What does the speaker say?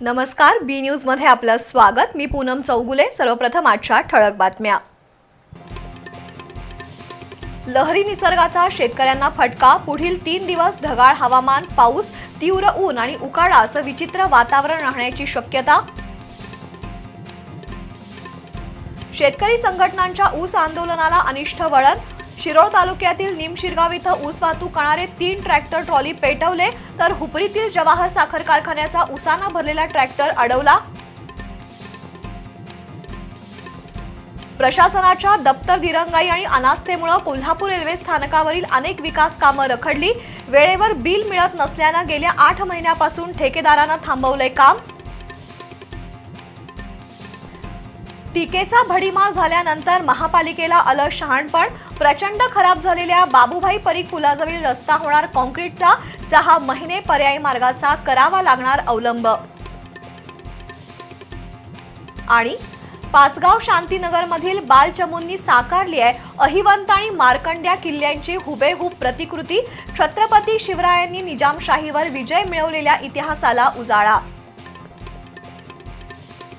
नमस्कार बी न्यूजमध्ये आपलं स्वागत. मी पूनम चौगुले. सर्वप्रथम आजच्या ठळक बातम्या. लहरी निसर्गाचा शेतकऱ्यांना फटका. पुढील तीन दिवस ढगाळ हवामान पाऊस तीव्र ऊन आणि उकाडा असं विचित्र वातावरण राहण्याची शक्यता. शेतकरी संघटनांच्या ऊस आंदोलनाला अनिष्ट वळण. शिरोळ तालुक्यातील निमशिरगाव इथं ऊस वाहतूक करणारे तीन ट्रॅक्टर ट्रॉली पेटवले तर हुपरीतील जवाहर साखर कारखान्याचा उसाना भरलेला ट्रॅक्टर अडवला. प्रशासनाच्या दप्तर दिरंगाई आणि अनास्थेमुळे कोल्हापूर रेल्वे स्थानकावरील अनेक विकास कामं रखडली. वेळेवर बिल मिळत नसल्यानं गेल्या आठ महिन्यापासून ठेकेदारानं थांबवलंय काम. टीकेचा भडीमार झाल्यानंतर महापालिकेला आलं शहाणपण. प्रचंड खराब झालेल्या बाबूभाई परीख पुलाजवळील रस्ता होणार कॉन्क्रीटचा सहा महिने पर्यायी मार्गाचा करावा लागणार अवलंब. आणि पाचगाव शांतीनगरमधील बालचमूंनी साकारली आहे. अहिवंत आणि मार्कंड्या किल्ल्यांची हुबेहूब प्रतिकृती. छत्रपती शिवरायांनी निजामशाहीवर विजय मिळवलेल्या इतिहासाला उजाळा.